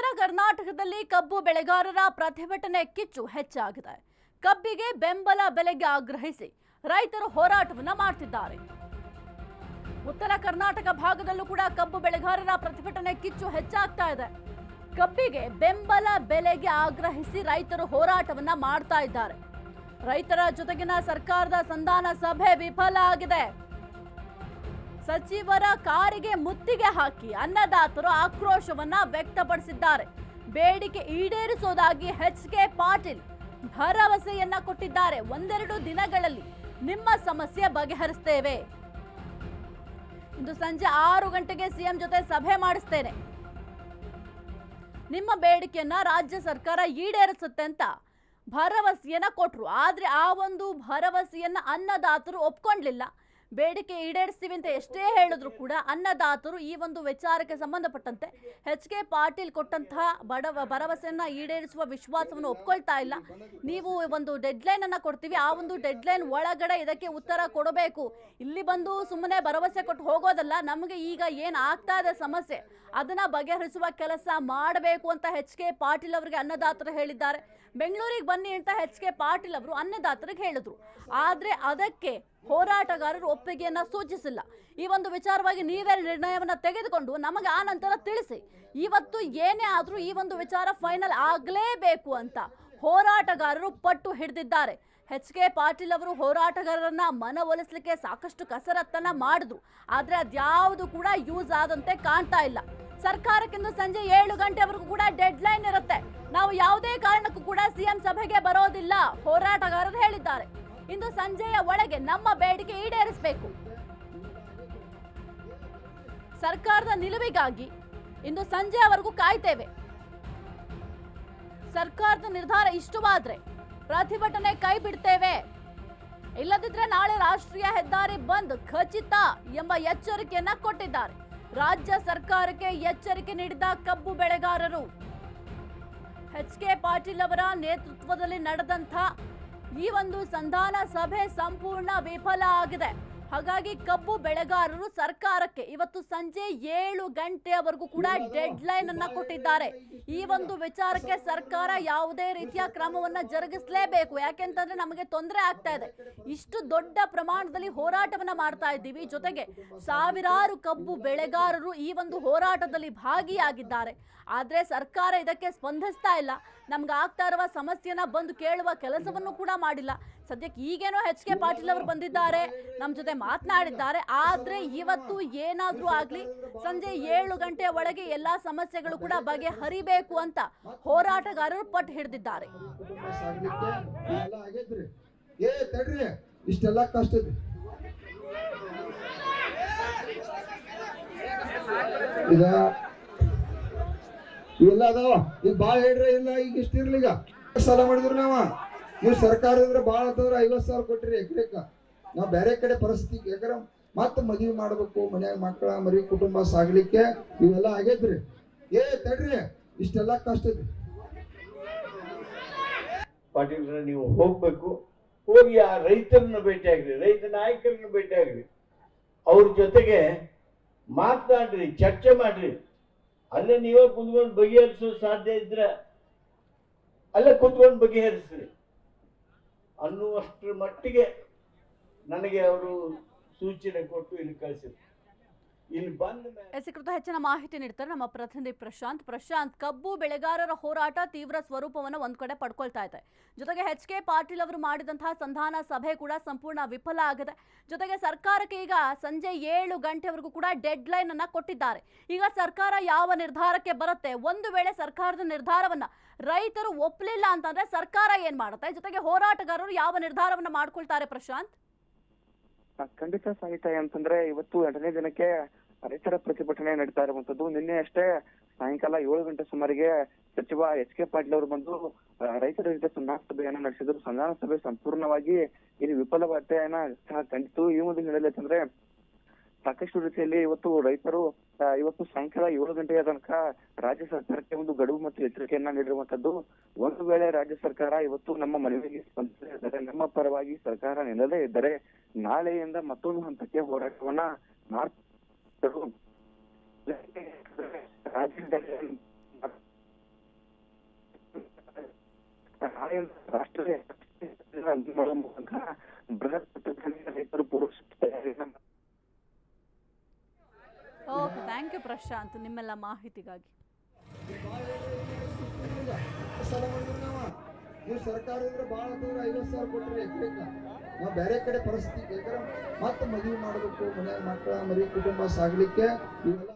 ಉತ್ತರ ಕರ್ನಾಟಕದಲ್ಲಿ ಕಬ್ಬು ಬೆಳೆಗಾರರ ಪ್ರತಿಭಟನೆ ಕಿಚ್ಚು ಹೆಚ್ಚಾಗಿದೆ. ಕಬ್ಬಿಗೆ ಬೆಂಬಲ ಬೆಲೆಗೆ ಆಗ್ರಹಿಸಿ ರೈತರು ಹೋರಾಟವನ್ನ ಮಾಡ್ತಿದ್ದಾರೆ. ಉತ್ತರ ಕರ್ನಾಟಕ ಭಾಗದಲ್ಲೂ ಕೂಡ ಕಬ್ಬು ಬೆಳೆಗಾರರ ಪ್ರತಿಭಟನೆ ಕಿಚ್ಚು ಹೆಚ್ಚಾಗ್ತಾ ಇದೆ. ಕಬ್ಬಿಗೆ ಬೆಂಬಲ ಬೆಲೆಗೆ ಆಗ್ರಹಿಸಿ ರೈತರು ಹೋರಾಟವನ್ನ ಮಾಡ್ತಾ ಇದ್ದಾರೆ. ರೈತರ ಜೊತೆಗಿನ ಸರ್ಕಾರದ ಸಂಧಾನ ಸಭೆ ವಿಫಲ ಆಗಿದೆ. ಸಚಿವರ ಕಾರಿಗೆ ಮುತ್ತಿಗೆ ಹಾಕಿ ಅನ್ನದಾತರು ಆಕ್ರೋಶವನ್ನ ವ್ಯಕ್ತಪಡಿಸಿದ್ದಾರೆ. ಬೇಡಿಕೆ ಈಡೇರಿಸೋದಾಗಿ ಎಚ್ ಕೆ ಪಾಟೀಲ್ ಭರವಸೆಯನ್ನ ಕೊಟ್ಟಿದ್ದಾರೆ. ಒಂದೆರಡು ದಿನಗಳಲ್ಲಿ ನಿಮ್ಮ ಸಮಸ್ಯೆ ಬಗೆಹರಿಸ್ತೇವೆ. ಇಂದು ಸಂಜೆ ಆರು ಗಂಟೆಗೆ ಸಿಎಂ ಜೊತೆ ಸಭೆ ಮಾಡಿಸ್ತೇನೆ. ನಿಮ್ಮ ಬೇಡಿಕೆಯನ್ನ ರಾಜ್ಯ ಸರ್ಕಾರ ಈಡೇರಿಸುತ್ತೆ ಅಂತ ಭರವಸೆಯನ್ನ ಕೊಟ್ರು. ಆದ್ರೆ ಆ ಒಂದು ಭರವಸೆಯನ್ನ ಅನ್ನದಾತರು ಒಪ್ಕೊಂಡ್ಲಿಲ್ಲ ಬೇಡಿಕೆ ಈಡೇರಿಸ್ತೀವಿ ಅಂತ ಎಷ್ಟೇ ಹೇಳಿದ್ರು ಕೂಡ ಅನ್ನದಾತರು ಈ ಒಂದು ವಿಚಾರಕ್ಕೆ ಸಂಬಂಧಪಟ್ಟಂತೆ ಎಚ್ ಕೆ ಪಾಟೀಲ್ ಕೊಟ್ಟಂತಹ ಬಡವ, ಭರವಸೆಯನ್ನ ಈಡೇರಿಸುವ ವಿಶ್ವಾಸವನ್ನು ಒಪ್ಕೊಳ್ತಾ ಇಲ್ಲ. ನೀವು ಒಂದು ಡೆಡ್ಲೈನ್ ಅನ್ನ ಕೊಡ್ತೀವಿ, ಆ ಒಂದು ಡೆಡ್ಲೈನ್ ಒಳಗಡೆ ಇದಕ್ಕೆ ಉತ್ತರ ಕೊಡಬೇಕು. ಇಲ್ಲಿ ಬಂದು ಸುಮ್ಮನೆ ಭರವಸೆ ಕೊಟ್ಟು ಹೋಗೋದಲ್ಲ, ನಮಗೆ ಈಗ ಏನು ಆಗ್ತಾ ಇದೆ ಸಮಸ್ಯೆ, ಅದನ್ನ ಬಗೆಹರಿಸುವ ಕೆಲಸ ಮಾಡಬೇಕು ಅಂತ ಎಚ್ ಕೆ ಪಾಟೀಲ್ ಅವರಿಗೆ ಅನ್ನದಾತರು ಹೇಳಿದ್ದಾರೆ. ಬೆಂಗಳೂರಿಗೆ ಬನ್ನಿ ಅಂತ ಎಚ್ ಕೆ ಪಾಟೀಲ್ ಅವರು ಅನ್ನದಾತರಿಗೆ ಹೇಳಿದ್ರು. ಆದ್ರೆ ಅದಕ್ಕೆ ಹೋರಾಟಗಾರರು ಒಪ್ಪಿಗೆಯನ್ನ ಸೂಚಿಸಿಲ್ಲ. ಈ ಒಂದು ವಿಚಾರವಾಗಿ ನೀವೇ ನಿರ್ಣಯವನ್ನ ತೆಗೆದುಕೊಂಡು ನಮಗೆ ಆ ನಂತರ ತಿಳಿಸಿ. ಇವತ್ತು ಏನೇ ಆದ್ರೂ ಈ ಒಂದು ವಿಚಾರ ಫೈನಲ್ ಆಗಲೇಬೇಕು ಅಂತ ಹೋರಾಟಗಾರರು ಪಟ್ಟು ಹಿಡಿದಿದ್ದಾರೆ. ಎಚ್ ಕೆ ಪಾಟೀಲ್ ಅವರು ಹೋರಾಟಗಾರರನ್ನ ಮನವೊಲಿಸಲಿಕ್ಕೆ ಸಾಕಷ್ಟು ಕಸರತ್ತನ್ನ ಮಾಡಿದ್ರು. ಆದ್ರೆ ಅದ್ಯಾವುದು ಕೂಡ ಯೂಸ್ ಆದಂತೆ ಕಾಣ್ತಾ ಇಲ್ಲ. ಸರ್ಕಾರಕ್ಕಿಂದು ಸಂಜೆ ಏಳು ಗಂಟೆವರೆಗೂ ಕೂಡ ಡೆಡ್ ಲೈನ್ ಇರುತ್ತೆ. ನಾವು ಯಾವುದೇ ಕಾರಣಕ್ಕೂ ಕೂಡ ಸಿಎಂ ಸಭೆಗೆ ಬರೋದಿಲ್ಲ, ಹೋರಾಟಗಾರರು ಹೇಳಿದ್ದಾರೆ. ಇಂದು ಸಂಜೆಯ ಒಳಗೆ ನಮ್ಮ ಬೇಡಿಕೆ ಈಡೇರಿಸಬೇಕು. ಸರ್ಕಾರದ ನಿಲುವಿಗಾಗಿ ಇಂದು ಸಂಜೆಯವರೆಗೂ ಕಾಯ್ತೇವೆ. ಸರ್ಕಾರದ ನಿರ್ಧಾರ ಇಷ್ಟವಾದ್ರೆ ಪ್ರತಿಭಟನೆ ಕೈ ಬಿಡ್ತೇವೆ. ಇಲ್ಲದಿದ್ರೆ ನಾಳೆ ರಾಷ್ಟ್ರೀಯ ಹೆದ್ದಾರಿ ಬಂದ್ ಖಚಿತ ಎಂಬ ಎಚ್ಚರಿಕೆಯನ್ನ ಕೊಟ್ಟಿದ್ದಾರೆ. ರಾಜ್ಯ ಸರ್ಕಾರಕ್ಕೆ ಎಚ್ಚರಿಕೆ ನೀಡಿದ ಕಬ್ಬು ಬೆಳೆಗಾರರು. ಎಚ್ ಕೆ ಪಾಟೀಲ್ ಅವರ ನೇತೃತ್ವದಲ್ಲಿ ನಡೆದಂಥ ಈ ಒಂದು ಸಂಧಾನ ಸಭೆ ಸಂಪೂರ್ಣ ವಿಫಲ ಆಗಿದೆ. ಹಾಗಾಗಿ ಕಬ್ಬು ಬೆಳೆಗಾರರು ಸರ್ಕಾರಕ್ಕೆ ಇವತ್ತು ಸಂಜೆ ಏಳು ಗಂಟೆಯವರೆಗೂ ಕೂಡ ಡೆಡ್ ಲೈನ್ ಅನ್ನ ಕೊಟ್ಟಿದ್ದಾರೆ. ಈ ಒಂದು ವಿಚಾರಕ್ಕೆ ಸರ್ಕಾರ ಯಾವುದೇ ರೀತಿಯ ಕ್ರಮವನ್ನ ಜರುಗಿಸಲೇಬೇಕು. ಯಾಕೆಂತಂದ್ರೆ ನಮಗೆ ತೊಂದರೆ ಆಗ್ತಾ ಇದೆ. ಇಷ್ಟು ದೊಡ್ಡ ಪ್ರಮಾಣದಲ್ಲಿ ಹೋರಾಟವನ್ನ ಮಾಡ್ತಾ ಇದ್ದೀವಿ. ಜೊತೆಗೆ ಸಾವಿರಾರು ಕಬ್ಬು ಬೆಳೆಗಾರರು ಈ ಒಂದು ಹೋರಾಟದಲ್ಲಿ ಭಾಗಿಯಾಗಿದ್ದಾರೆ. ಆದ್ರೆ ಸರ್ಕಾರ ಇದಕ್ಕೆ ಸ್ಪಂದಿಸ್ತಾ ಇಲ್ಲ. ನಮ್ಗೆ ಆಗ್ತಾ ಇರುವ ಸಮಸ್ಯೆನ ಬಂದು ಕೇಳುವ ಕೆಲಸವನ್ನು ಕೂಡ ಮಾಡಿಲ್ಲ. ಸದ್ಯಕ್ಕೆ ಈಗೇನೋ ಎಚ್ ಕೆ ಪಾಟೀಲ್ ಅವರು ಬಂದಿದ್ದಾರೆ. ನಮ್ಮ ಜೊತೆ ಮಾತನಾಡಿದ್ದಾರೆ. ಆದ್ರೆ ಇವತ್ತು ಏನಾದ್ರೂ ಆಗ್ಲಿ, ಸಂಜೆ ಏಳು ಗಂಟೆ ಒಳಗೆ ಎಲ್ಲಾ ಸಮಸ್ಯೆಗಳು ಕೂಡ ಬಗೆಹರಿಬೇಕು ಅಂತ ಹೋರಾಟಗಾರರು ಪಟ್ಟು ಹಿಡಿದಿದ್ದಾರೆ. ಇಷ್ಟೆಲ್ಲ ಕಷ್ಟ ಇವೆಲ್ಲ ಅದಾವ? ಈಗ ಇಲ್ಲ ಈಗ ಸಾಲ ಮಾಡಿದ್ರು ನಾವ? ನೀವು ಸರ್ಕಾರದಿಂದ ಬಾಳ ಅಂತಂದ್ರೆ ಐವತ್ ಸಾವಿರ ಕೊಟ್ರಿ ಎಕರೆಕ ನಾವ್ ಬೇರೆ ಕಡೆ ಪರಿಸ್ಥಿತಿ ಯಾಕಂದ್ರೆ ಮತ್ತೆ ಮದ್ವಿ ಮಾಡ್ಬೇಕು, ಮನ್ಯಾಗ ಮಕ್ಕಳ ಮರಿ ಕುಟುಂಬ ಸಾಗ್ಲಿಕ್ಕೆ ಇವೆಲ್ಲ ಆಗೈತ್ರಿ. ಏ ತಡ್ರಿ, ಇಷ್ಟೆಲ್ಲ ಕಷ್ಟ ಐತಿ ಪಾಟೀಲ್ರ, ನೀವು ಹೋಗ್ಬೇಕು. ಹೋಗಿ ಆ ರೈತರನ್ನ ಭೇಟಿಯಾಗ್ರಿ ರೈತ ನಾಯಕರನ್ನ ಭೇಟಿಯಾಗ್ರಿ ಅವ್ರ ಜೊತೆಗೆ ಮಾತನಾಡ್ರಿ, ಚರ್ಚೆ ಮಾಡ್ರಿ. ಅಲ್ಲೇ ನೀವೇ ಕುತ್ಕೊಂಡು ಬಗೆಹರಿಸೋ ಸಾಧ್ಯ ಇದ್ರೆ ಅಲ್ಲೇ ಕುತ್ಕೊಂಡು ಬಗೆಹರಿಸ್ರಿ. ಅನ್ನುವಷ್ಟರ ಮಟ್ಟಿಗೆ ನನಗೆ ಅವರು ಸೂಚನೆ ಕೊಟ್ಟು ಇಲ್ಲಿ ಕಳಿಸಿದ್ರು. ಹೆಚ್ಚಿನ ಮಾಹಿತಿ ನೀಡ್ತಾರೆ ನಮ್ಮ ಪ್ರತಿನಿಧಿ ಪ್ರಶಾಂತ್. ಪ್ರಶಾಂತ್, ಕಬ್ಬು ಬೆಳೆಗಾರರ ಹೋರಾಟ ತೀವ್ರ ಸ್ವರೂಪವನ್ನು ಒಂದ್ ಕಡೆ ಪಡ್ಕೊಳ್ತಾ ಇದೆ. ಜೊತೆಗೆ ಹೆಚ್ ಕೆ ಪಾಟೀಲ್ ಅವರು ಮಾಡಿದಂತಹ ಸಂಧಾನ ಸಭೆ ಕೂಡ ಸಂಪೂರ್ಣ ವಿಫಲ ಆಗಿದೆ. ಜೊತೆಗೆ ಸರ್ಕಾರಕ್ಕೆ ಈಗ ಸಂಜೆ ಏಳು ಗಂಟೆವರೆಗೂ ಕೂಡ ಡೆಡ್ ಲೈನ್ ಅನ್ನ ಕೊಟ್ಟಿದ್ದಾರೆ. ಈಗ ಸರ್ಕಾರ ಯಾವ ನಿರ್ಧಾರಕ್ಕೆ ಬರುತ್ತೆ? ಒಂದು ವೇಳೆ ಸರ್ಕಾರದ ನಿರ್ಧಾರವನ್ನ ರೈತರು ಒಪ್ಪಲಿಲ್ಲ ಅಂತಂದ್ರೆ ಸರ್ಕಾರ ಏನ್ ಮಾಡುತ್ತೆ? ಜೊತೆಗೆ ಹೋರಾಟಗಾರರು ಯಾವ ನಿರ್ಧಾರವನ್ನ ಮಾಡ್ಕೊಳ್ತಾರೆ ಪ್ರಶಾಂತ್? ಖಂಡಿತ ಸಾಹಿತ್ಯ ಅಂತಂದ್ರೆ ಇವತ್ತು ಎರಡನೇ ದಿನಕ್ಕೆ ರೈತರ ಪ್ರತಿಭಟನೆ ನಡೀತಾ ಇರುವಂತದ್ದು. ನಿನ್ನೆ ಅಷ್ಟೇ ಸಾಯಂಕಾಲ ಏಳು ಗಂಟೆ ಸುಮಾರಿಗೆ ಸಚಿವ ಎಚ್ ಕೆ ಪಾಟೀಲ್ ಅವರು ಬಂದು ರೈತರ ಜೊತೆ ಸಂಧಾನ ಸಭೆಯನ್ನ ನಡೆಸಿದ್ರು. ಸಂಧಾನ ಸಭೆ ಸಂಪೂರ್ಣವಾಗಿ ಇಲ್ಲಿ ವಿಫಲತೆಯನ್ನ ಸಹ ಕಂಡಿತು ಈ ಒಂದು ಹಿನ್ನೆಲೆ ಅಂತಂದ್ರೆ ಸಾಕಷ್ಟು ರೀತಿಯಲ್ಲಿ ಇವತ್ತು ರೈತರು ಇವತ್ತು ಸಾಯಂಕಾಲ ಏಳು ಗಂಟೆಯ ತನಕ ರಾಜ್ಯ ಸರ್ಕಾರಕ್ಕೆ ಒಂದು ಗಡುವು ಮತ್ತು ಎಚ್ಚರಿಕೆಯನ್ನ ನೀಡಿರುವಂತದ್ದು, ಒಂದು ವೇಳೆ ರಾಜ್ಯ ಸರ್ಕಾರ ಇವತ್ತು ನಮ್ಮ ಮನವಿಗೆ ಸ್ಪಂದಿಸದೇ ಇದ್ದರೆ ನಮ್ಮ ಪರವಾಗಿ ಸರ್ಕಾರ ನಿಲ್ಲದೇ ಇದ್ದರೆ ನಾಳೆಯಿಂದ ಮತ್ತೊಂದು ಹಂತಕ್ಕೆ ಹೋರಾಟವನ್ನ ಮಾಡ್ತಾರೆ ರಾಜ್ಯದಲ್ಲಿ ರಾಷ್ಟ್ರೀಯ ಬೃಹತ್ ರೈತರು ಪೂರ್ವ ಥ್ಯಾಂಕ್ ಯು ಪ್ರಶಾಂತ್ ನಿಮ್ಮೆಲ್ಲ ಮಾಹಿತಿಗಾಗಿ. ನಾವ ಸರ್ಕಾರ ಇದ್ರೆ ಭಾಳ ಅಂತಂದ್ರೆ ಐವತ್ತು ಸಾವಿರ ಕೊಟ್ಟರೆ ನಾವು ಬೇರೆ ಕಡೆ ಪರಿಸ್ಥಿತಿ ಯಾಕಂದ್ರೆ ಮತ್ತೆ ಮದುವೆ ಮಾಡಬೇಕು ಮನ್ಯಾಗ ಮಕ್ಕಳ ಮರಿ ಕುಟುಂಬ ಸಾಗಲಿಕ್ಕೆ ಇವೆಲ್ಲ